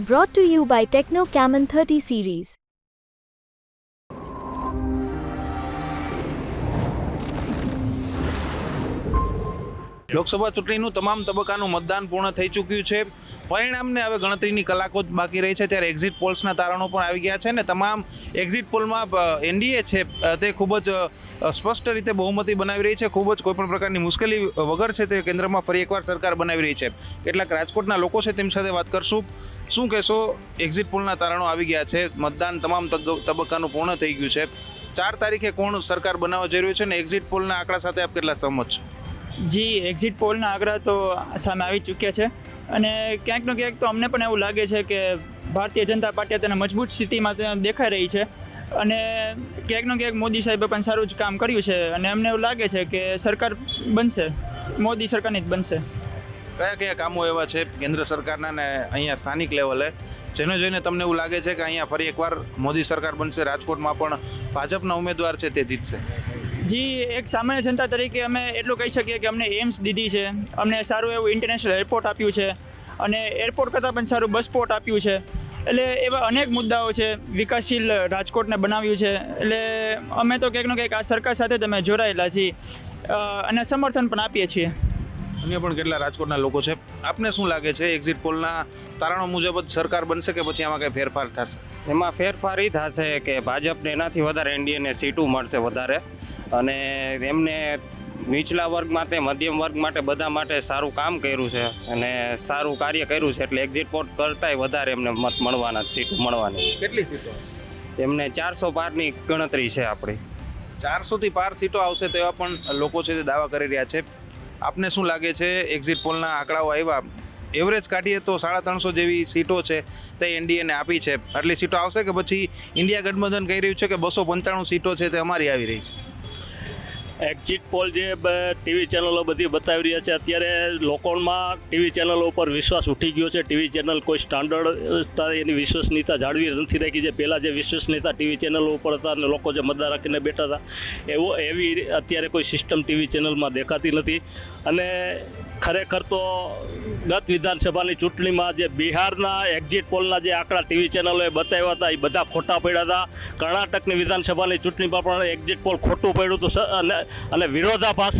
Brought to you by Techno Camon 30 series. Lok Sabha ચૂંટણીનું તમામ તબક્કાનું મતદાન પૂર્ણ થઈ ચૂક્યું છે પરિણામને હવે ગણતરીની કલાકો જ બાકી રહી છે. ત્યારે એક્ઝિટ પોલ્સના તારણો પણ આવી ગયા છે ને તમામ એક્ઝિટ પોલમાં એનડીએ છે તે ખૂબ જ સ્પષ્ટ રીતે બહુમતી બનાવી રહી છે. ખૂબ જ કોઈપણ પ્રકારની મુશ્કેલી વગર છે તે કેન્દ્રમાં ફરી એકવાર સરકાર બનાવી રહી છે. કેટલાક રાજકોટના લોકો છે તેમની સાથે વાત કરશું. શું કહેશો? એક્ઝિટ પોલના તારણો આવી ગયા છે. મતદાન તમામ તબક્કાનું પૂર્ણ થઈ ગયું છે. ચાર તારીખે કોણ સરકાર બનાવવા જઈ રહ્યું છે ને એક્ઝિટ પોલના આંકડા સાથે આપ કેટલા સહમત છો? જી એક્ઝિટ પોલના આંકડા તો સામે આવી ચૂક્યા છે. અને ક્યાંકનો ક્યાંક તો અમને પણ એવું લાગે છે કે ભારતીય જનતા પાર્ટી તેના મજબૂત સ્થિતિમાં દેખાઈ રહી છે. અને ક્યાંકનો ક્યાંક મોદી સાહેબે પણ સારું જ કામ કર્યું છે. અને અમને એવું લાગે છે કે સરકાર બનશે. મોદી સરકારની જ બનશે. કયા કયા કામો એવા છે કેન્દ્ર સરકારના ને અહીંયા સ્થાનિક લેવલે? જેને જોઈને તમને એવું લાગે છે કે અહીંયા ફરી એકવાર મોદી સરકાર બનશે, રાજકોટમાં પણ ભાજપના ઉમેદવાર છે તે જીતશે? જી એક સામાન્ય જનતા તરીકે અમે એટલું કહી શકીએ કે અમને એમ્સ દીધી છે. અમને સારું એવું ઇન્ટરનેશનલ એરપોર્ટ આપ્યું છે અને એરપોર્ટ કરતાં પણ સારું બસ પોર્ટ આપ્યું છે. એટલે એવા અનેક મુદ્દાઓ છે વિકાસશીલ રાજકોટને બનાવ્યું છે. એટલે અમે તો ક્યાંક ને ક્યાંક આ સરકાર સાથે તમે જોડાયેલા છીએ. અને સમર્થન પણ આપીએ છીએ. અન્ય પણ કેટલા રાજકોટના લોકો છે? આપને શું લાગે છે એક્ઝિટ પોલના તારણો મુજબ જ સરકાર બનશે કે પછી આમાં કંઈ ફેરફાર થશે? એમાં ફેરફાર એ થશે કે ભાજપને એનાથી વધારે એનડીએને સીટો મળશે વધારે. અને એમને નીચલા વર્ગ માટે મધ્યમ વર્ગ માટે બધા માટે સારું કામ કર્યું છે અને સારું કાર્ય કર્યું છે એટલે એક્ઝિટ પોટ કરતાંય વધારે એમને મત મળવાના સીટ મળવાની મળવાની કેટલી સીટો? એમને ચારસો પારની ગણતરી છે આપણી. ચારસોથી પાર સીટો આવશે તેવા પણ લોકો છે તે દાવા કરી રહ્યા છે. આપને શું લાગે છે એક્ઝિટ પોલના આંકડાઓ આવ્યા? એવરેજ કાઢીએ તો સાડા ત્રણસો જેવી સીટો છે તે એનડીએને આપી છે. આટલી સીટો આવશે કે પછી ઇન્ડિયા ગઠબંધન કહી રહ્યું છે કે બસો પંચાણું સીટો છે તે અમારી આવી રહી છે? એક્ઝિટ પોલ જે ટીવી ચેનલો બધી બતાવી રહ્યા છે. અત્યારે લોકોમાં ટીવી ચેનલો ઉપર વિશ્વાસ ઉઠી ગયો છે. ટીવી ચેનલ કોઈ સ્ટાન્ડર્ડ એની વિશ્વસનીયતા જાળવી નથી રાખી જે પહેલાં જે વિશ્વસનીયતા ટીવી ચેનલો ઉપર હતા અને લોકો જે મતદાર રાખીને બેઠા હતા, એવો એવી અત્યારે કોઈ સિસ્ટમ ટીવી ચેનલમાં દેખાતી નથી. અને ખરેખર તો ગત વિધાનસભાની ચૂંટણીમાં જે બિહારના એક્ઝિટ પોલના જે આંકડા ટીવી ચેનલોએ બતાવ્યા હતા, એ બધા ખોટા પડ્યા હતા. કર્ણાટકની વિધાનસભાની ચૂંટણીમાં પણ એક્ઝિટ પોલ ખોટું પડ્યું હતું અને અને વિરોધાભાસ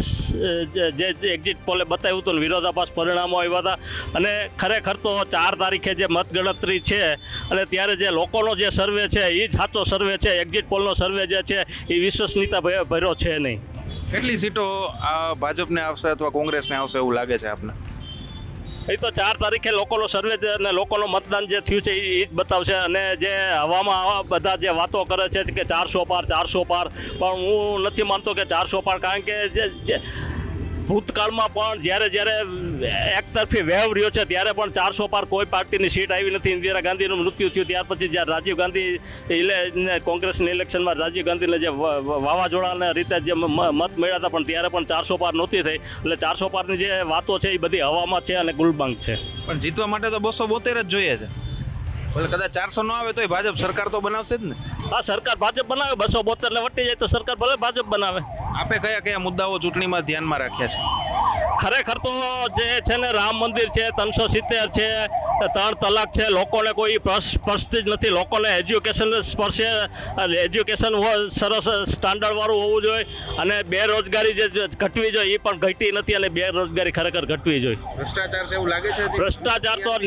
જે એક્ઝિટ પોલે બતાવ્યું હતું વિરોધાભાસ પરિણામો આવ્યા હતા. અને ખરેખર તો ચાર તારીખે જે મતગણતરી છે, અને ત્યારે જે લોકોનો જે સર્વે છે એ જ સાચો સર્વે છે એક્ઝિટ પોલનો સર્વે જે છે એ વિશ્વસનીયતા ભર્યો છે નહીં. કેટલી સીટો આ ભાજપને આવશે અથવા કોંગ્રેસને આવશે એવું લાગે છે આપને? એ તો ચાર તારીખે લોકોનો સર્વે અને લોકોનું મતદાન જે થયું છે એ જ બતાવશે અને જે હવામાં આવા બધા જે વાતો કરે છે કે ચારસો પાર ચારસો પાર, પણ હું નથી માનતો કે ચારસો પાર, કારણ કે જે ભૂતકાળમાં પણ જ્યારે જ્યારે એકતરફી વેવ રહ્યો છે ત્યારે પણ ચારસો પાર કોઈ પાર્ટીની સીટ આવી નથી. ઇન્દિરા ગાંધીનું મૃત્યુ થયું. ત્યાર પછી જ્યારે રાજીવ ગાંધી ઇલે કોંગ્રેસની ઇલેક્શનમાં રાજીવ ગાંધીને જે વ- વ- રીતે જે મત મળ્યા હતા પણ ત્યારે પણ ચારસો પાર નહોતી થઈ. એટલે ચારસો પારની જે વાતો છે એ બધી હવામાં છે અને ગુલબાંગ છે. પણ જીતવા માટે તો બસો બોતેર જ જોઈએ છે. એટલે કદાચ ચારસો ન આવે તોય ભાજપ સરકાર તો બનાવશે જ ને. આ સરકાર ભાજપ બનાવે. બસો બોતેર ને વટી જાય તો સરકાર ભલે ભાજપ બનાવે. આપે કયા કયા મુદ્દાઓ ચૂંટણીમાં ધ્યાનમાં રાખ્યા છે? ખરેખર તો જે છે ને રામ મંદિર છે, ત્રણસો સિત્તેર છે ત્રણ તલાક છે. લોકોને કોઈ પ્રશ- સ્પર્શતી જ નથી. લોકોને એજ્યુકેશન સ્પર્શે એજ્યુકેશન સરસ સ્ટાન્ડર્ડવાળું હોવું જોઈએ. અને બેરોજગારી જે ઘટવી જોઈએ એ પણ ઘટી નથી અને બેરોજગારી ખરેખર ઘટવી જોઈએ. ભ્રષ્ટાચાર છે એવું લાગે છે ભ્રષ્ટાચાર તો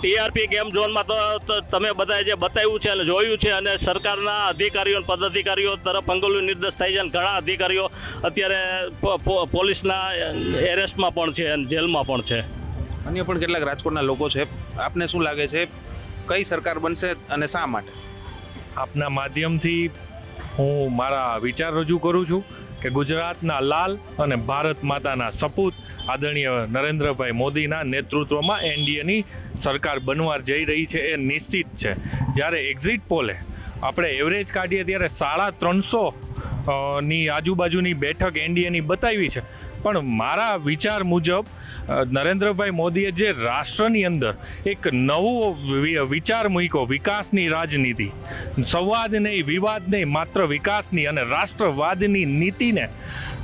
ટીઆરપી ગેમ ઝોનમાં તો તમે બધાએ જે બતાવ્યું છે અને જોયું છે અને સરકારના અધિકારીઓ પદાધિકારીઓ તરફ અંગુલી નિર્દેશ થાય છે અને ઘણા અધિકારીઓ અત્યારે પોલીસના એરેસ્ટમાં પણ છે અને જેલમાં પણ છે. અન્ય પણ કેટલાક રાજકોટના લોકો છે. આપને શું લાગે છે, કઈ સરકાર બનશે અને શા માટે? આપના માધ્યમથી હું મારા વિચાર રજૂ કરું છું કે ગુજરાતના લાલ અને ભારત માતાના સપૂત આદરણીય નરેન્દ્રભાઈ મોદીના નેતૃત્વમાં એનડીએની સરકાર બનવા જઈ રહી છે એ નિશ્ચિત છે. જ્યારે એક્ઝિટ પોલે આપણે એવરેજ કાઢીએ ત્યારે સાડા ત્રણસો ની આજુબાજુની બેઠક એનડીએની બતાવી છે. પણ મારા વિચાર મુજબ નરેન્દ્રભાઈ મોદીએ જે રાષ્ટ્રની અંદર એક નવો વિચાર મૂક્યો, વિકાસની રાજનીતિ, સંવાદ નહીં, વિવાદ નહીં, માત્ર વિકાસની અને રાષ્ટ્રવાદની નીતિને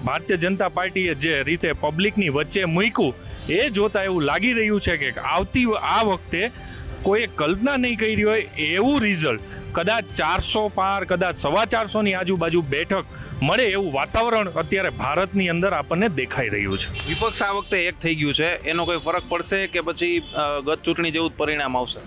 ભારતીય જનતા પાર્ટીએ જે રીતે પબ્લિકની વચ્ચે મૂક્યું, એ જોતા એવું લાગી રહ્યું છે કે આવતી આ વખતે કોઈએ કલ્પના નહીં કરી હોય એવું રિઝલ્ટ. કદાચ ચારસો પાર, કદાચ સવા ચારસોની આજુબાજુ બેઠક મળે એવું વાતાવરણ અત્યારે ભારતની અંદર આપણને દેખાઈ રહ્યું છે. વિપક્ષ આ વખતે એક થઈ ગયું છે. એનો કોઈ ફરક પડશે કે પછી ગત ચૂંટણી જેવું પરિણામ આવશે?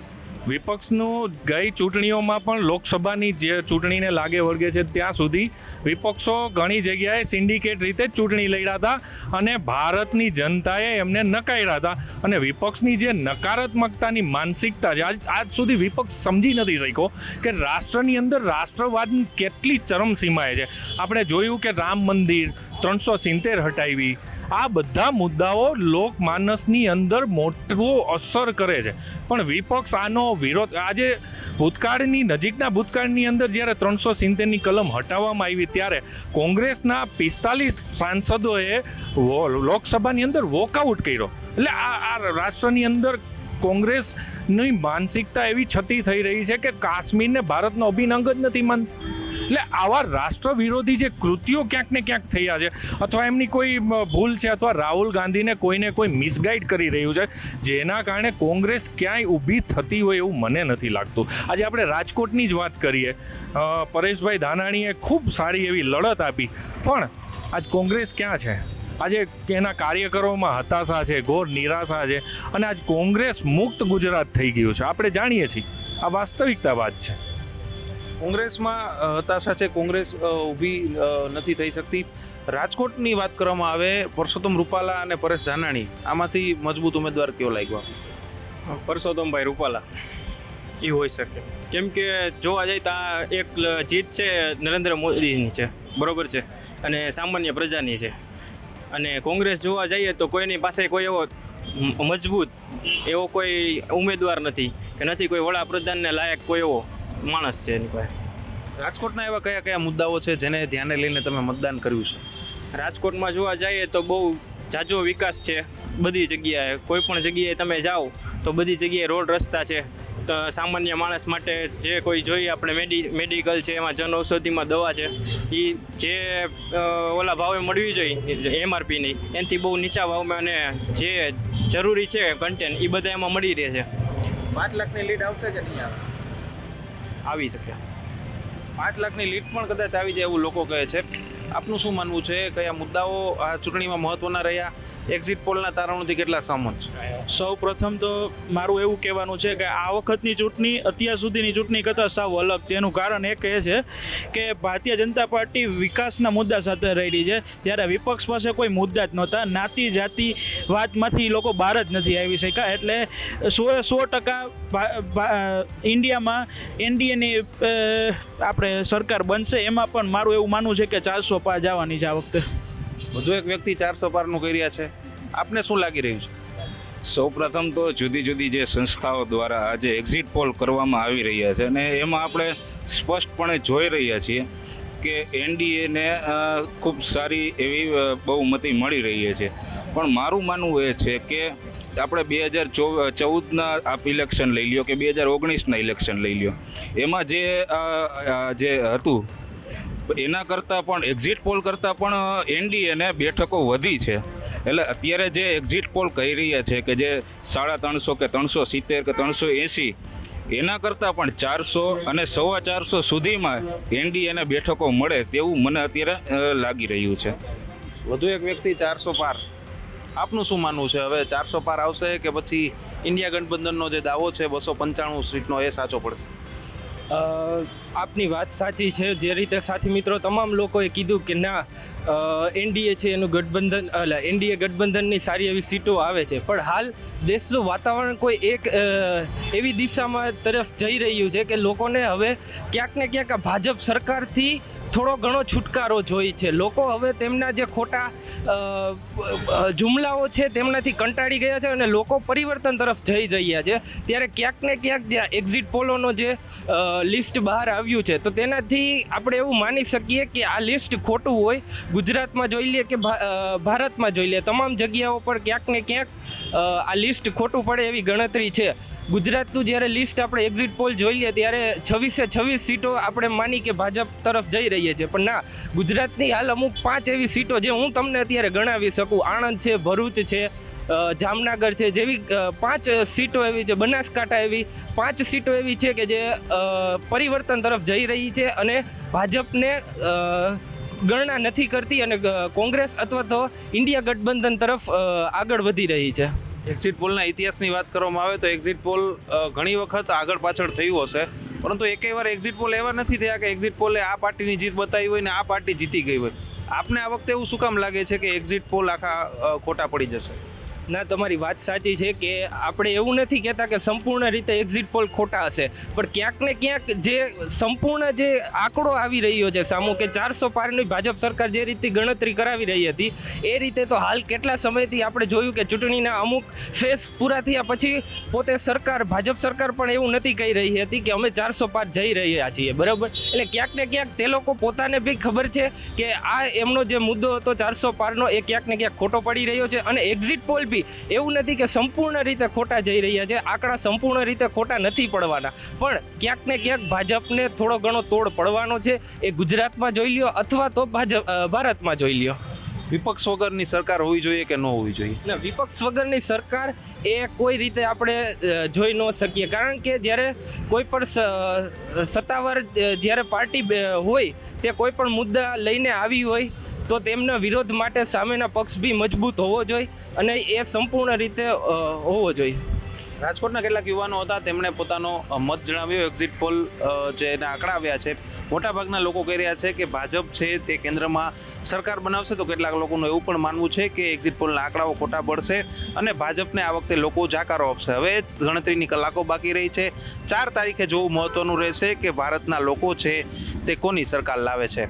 વિપક્ષનું ગઈ ચૂંટણીઓમાં પણ લોકસભાની જે ચૂંટણીને લાગે વળગે છે ત્યાં સુધી વિપક્ષો ઘણી જગ્યાએ સિન્ડિકેટ રીતે ચૂંટણી લડ્યા હતા અને ભારતની જનતાએ એમને નકાર્યા હતા. અને વિપક્ષની જે નકારાત્મકતાની માનસિકતા છે, આજ આજ સુધી વિપક્ષ સમજી નથી શક્યો કે રાષ્ટ્રની અંદર રાષ્ટ્રવાદની કેટલી ચરમસીમાએ છે. આપણે જોયું કે રામ મંદિર ત્રણસો સિત્તેર હટાવી આ બધા મુદ્દાઓ લોકમાનસની અંદર મોટો અસર કરે છે. પણ વિપક્ષ આનો વિરોધ, આજે ભૂતકાળની નજીકના ભૂતકાળની અંદર જ્યારે ત્રણસો સિત્તેરની કલમ હટાવવામાં આવી ત્યારે કોંગ્રેસના પિસ્તાલીસ સાંસદોએ લોકસભાની અંદર વોકઆઉટ કર્યો. એટલે આ આ રાષ્ટ્રની અંદર કોંગ્રેસની માનસિકતા એવી છતી થઈ રહી છે કે કાશ્મીરને ભારતનો અભિન્ન અંગ જ નથી માનતી. એટલે આવા રાષ્ટ્ર વિરોધી જે કૃત્યો ક્યાંક ને ક્યાંક થયા છે, અથવા એમની કોઈ ભૂલ છે, અથવા રાહુલ ગાંધીને કોઈને કોઈ મિસગાઈડ કરી રહ્યું છે, જેના કારણે કોંગ્રેસ ક્યાંય ઊભી થતી હોય એવું મને નથી લાગતું. આજે આપણે રાજકોટની જ વાત કરીએ. પરેશભાઈ ધાનાણીએ ખૂબ સારી એવી લડત આપી, પણ આજ કોંગ્રેસ ક્યાં છે? આજે એના કાર્યકરોમાં હતાશા છે, ઘોર નિરાશા છે, અને આજ કોંગ્રેસ મુક્ત ગુજરાત થઈ ગયું છે. આપણે જાણીએ છીએ, આ વાસ્તવિકતા વાત છે. કોંગ્રેસમાં હતાશા છે કોંગ્રેસ ઊભી નથી થઈ શકતી. રાજકોટની વાત કરવામાં આવે, પરસોત્તમ રૂપાલા અને પરેશ ધાનાણી આમાંથી મજબૂત ઉમેદવાર કયો લાગ્યો? પરસોત્તમભાઈ રૂપાલા. એ હોઈ શકે. કેમ કે જોવા જઈએ તો આ એક જીત છે નરેન્દ્ર મોદીની છે. બરોબર છે? અને સામાન્ય પ્રજાની છે. અને કોંગ્રેસ જોવા જઈએ તો કોઈની પાસે કોઈ એવો મજબૂત એવો કોઈ ઉમેદવાર નથી, કે નથી કોઈ વડાપ્રધાનને લાયક કોઈ એવો. માણસ છે એની પાસે. રાજકોટના એવા કયા કયા મુદ્દાઓ છે જેને ધ્યાને લઈને તમે મતદાન કર્યું છે? રાજકોટમાં જોવા જઈએ તો બહુ જાજો વિકાસ છે. બધી જગ્યાએ કોઈ પણ જગ્યાએ તમે જાઓ તો બધી જગ્યાએ રોડ રસ્તા છે. તો સામાન્ય માણસ માટે જે કોઈ જોઈએ આપણે મેડી મેડિકલ છે એમાં જન ઔષધિમાં દવા છે એ જે ઓલા ભાવે મળવી જોઈએ એમઆરપીની. એનાથી બહુ નીચા ભાવમાં અને જે જરૂરી છે કન્ટેન્ટ એ બધા એમાં મળી રહે છે. પાંચ લાખની લીડ આવશે કે નહીં આવે? આવી શકે. પાંચ લાખની લીડ પણ કદાચ આવી જાય એવું લોકો કહે છે. આપનું શું માનવું છે? કયા મુદ્દાઓ આ ચૂંટણીમાં મહત્વના રહ્યા? એક્ઝિટ પોલના તારણોથી કેટલા સહમત છે? સૌ પ્રથમ તો મારું એવું કહેવાનું છે કે આ વખતની ચૂંટણી, અત્યાર સુધીની ચૂંટણી કરતાં સાવ અલગ છે. એનું કારણ એક એ છે કે ભારતીય જનતા પાર્ટી વિકાસના મુદ્દા સાથે રહેલી છે. જ્યારે વિપક્ષ પાસે કોઈ મુદ્દા જ નહોતા. નાતી જાતિ વાતમાંથી લોકો બહાર જ નથી આવી શક્યા. એટલે સો સો ટકા ઇન્ડિયામાં એનડીએની આપણે સરકાર બનશે. એમાં પણ મારું એવું માનવું છે કે ચારસો પાર જવાની છે આ વખતે. વધુ એક વ્યક્તિ ચારસો પારનું કરી રહ્યા છે. આપને શું લાગી રહ્યું છે? સૌપ્રથમ તો જુદી જુદી જે સંસ્થાઓ દ્વારા આજે એક્ઝિટ પોલ કરવામાં આવી રહ્યા છે અને એમાં આપણે સ્પષ્ટપણે જોઈ રહ્યા છીએ કે એનડીએને ખૂબ સારી એવી બહુમતી મળી રહી છે. પણ મારું માનવું એ છે કે આપણે બે હજાર ચૌદના આપ ઇલેક્શન લઈ લ્યો કે બે હજાર ઓગણીસના ઇલેક્શન લઈ લ્યો. એમાં જે જે હતું એના કરતાં પણ એક્ઝિટ પોલ કરતાં પણ એનડીએને બેઠકો વધી છે. એટલે અત્યારે જે એક્ઝિટ પોલ કહી રહ્યા છે કે જે સાડા ત્રણસો કે ત્રણસો સિત્તેર કે ત્રણસો એંસી, એના કરતાં પણ ચારસો અને સવા ચારસો સુધીમાં એનડીએને બેઠકો મળે તેવું મને અત્યારે લાગી રહ્યું છે. વધુ એક વ્યક્તિ ચારસો પાર. આપનું શું માનવું છે? હવે ચારસો પાર આવશે કે પછી ઇન્ડિયા ગઠબંધનનો જે દાવો છે, બસો પંચાણું સીટનો એ સાચો પડશે? આપની વાત સાચી છે. જે રીતે સાથી મિત્રો તમામ લોકોએ કીધું કે ના એનડીએ છે એનું ગઠબંધન એટલે એનડીએ ગઠબંધનની સારી એવી સીટો આવે છે. પણ હાલ દેશનું વાતાવરણ કોઈ એક એવી દિશામાં તરફ જઈ રહ્યું છે કે લોકોને હવે ક્યાંક ને ક્યાંક ભાજપ સરકારથી થોડો ઘણો છુટકારો જોઈ છે. લોકો હવે તેમના જે ખોટા જુમલાઓ છે તેમનાથી કંટાળી ગયા છે અને લોકો પરિવર્તન તરફ જઈ રહ્યા છે. ત્યારે ક્યાંક ને ક્યાંક જે એક્ઝિટ પોલોનો જે લિસ્ટ બહાર આવ્યું છે, તો તેનાથી આપણે એવું માની શકીએ કે આ લિસ્ટ ખોટું હોય. ગુજરાતમાં જોઈ લઈએ કે ભારતમાં જોઈ લઈએ. તમામ જગ્યાઓ પર ક્યાંક ને ક્યાંક આ લિસ્ટ ખોટું પડે એવી ગણતરી છે. ગુજરાતનું જ્યારે લિસ્ટ આપણે એક્ઝિટ પોલ જોઈ લઈએ, ત્યારે છવ્વીસે છવ્વીસ સીટો આપણે માની કે ભાજપ તરફ જઈ રહીએ છીએ. પણ ના, ગુજરાતની હાલ અમુક પાંચ એવી સીટો જે હું તમને અત્યારે ગણાવી શકું. આણંદ છે, ભરૂચ છે જામનગર છે, જેવી પાંચ સીટો એવી છે, બનાસકાંઠા એવી પાંચ સીટો એવી છે કે જે પરિવર્તન તરફ જઈ રહી છે અને ભાજપને ગણના નથી કરતી અને કોંગ્રેસ અથવા તો ઇન્ડિયા ગઠબંધન તરફ આગળ વધી રહી છે. એક્ઝિટ પોલના ઇતિહાસની વાત કરવામાં આવે તો એક્ઝિટ પોલ ઘણી વખત આગળ પાછળ થયું હશે. પરંતુ એકેય વાર એક્ઝિટ પોલ એવા નથી થયા કે એક્ઝિટ પોલે આ પાર્ટીની જીત બતાવી હોય ને આ પાર્ટી જીતી ગઈ હોય. આપને આ વખતે એવું શું કામ લાગે છે કે એક્ઝિટ પોલ આખા ખોટા પડી જશે? ના, તમારી વાત સાચી છે કે આપણે એવું નથી કહેતા કે સંપૂર્ણ રીતે એક્ઝિટ પોલ ખોટા હશે. પણ ક્યાંક ને ક્યાંક જે સંપૂર્ણ જે આંકડો આવી રહ્યો છે, સામુ કે ચારસો પારની ભાજપ સરકાર જે રીતે ગણતરી કરાવી રહી હતી, એ રીતે તો હાલ કેટલા સમયથી આપણે જોયું કે ચૂંટણીના અમુક ફેસ પૂરા થયા પછી પોતે સરકાર, ભાજપ સરકાર પણ એવું નથી કહી રહી હતી કે અમે ચારસો પાર જઈ રહ્યા છીએ, બરાબર? એટલે ક્યાંક ને ક્યાંક તે લોકો પોતાને બી ખબર છે કે આ એમનો જે મુદ્દો હતો ચારસો પારનો, એ ક્યાંક ને ક્યાંક ખોટો પડી રહ્યો છે અને એક્ઝિટ પોલ બી. એવું નથી કે સંપૂર્ણ રીતે ખોટા જઈ રહ્યા છે. આંકડા સંપૂર્ણ રીતે ખોટા નથી પડવાના. પણ ક્યાંક ને ક્યાંક ભાજપને થોડો ઘણો તોડ પડવાનો છે. એ ગુજરાતમાં જોઈ લ્યો અથવા તો ભાજપ ભારતમાં જોઈ લ્યો. વિપક્ષ વગરની સરકાર હોવી જોઈએ કે ન હોવી જોઈએ? ના વિપક્ષ વગરની સરકાર એ કોઈ રીતે આપણે જોઈ ન શકીએ. કારણ કે જ્યારે કોઈ પણ સત્તાવાર જ્યારે પાર્ટી હોય તે કોઈ પણ મુદ્દા લઈને આવી હોય તો તેમના વિરોધ માટે સામેના પક્ષ બી મજબૂત હોવો જોઈએ અને એ સંપૂર્ણ રીતે હોવો જોઈએ. રાજકોટના કેટલાક યુવાનો હતા, તેમણે પોતાનો મત જણાવ્યો. એક્ઝિટ પોલ જે એના આંકડા આવ્યા છે, મોટાભાગના લોકો કહી રહ્યા છે કે ભાજપ છે તે કેન્દ્રમાં સરકાર બનાવશે. તો કેટલાક લોકોનું એવું પણ માનવું છે કે એક્ઝિટ પોલના આંકડાઓ ખોટા પડશે અને ભાજપને આ વખતે લોકો જાકારો આપશે. હવે ગણતરીની કલાકો બાકી રહી છે. ચાર તારીખે જોવું મહત્વનું રહેશે કે ભારતના લોકો છે તે કોની સરકાર લાવે છે?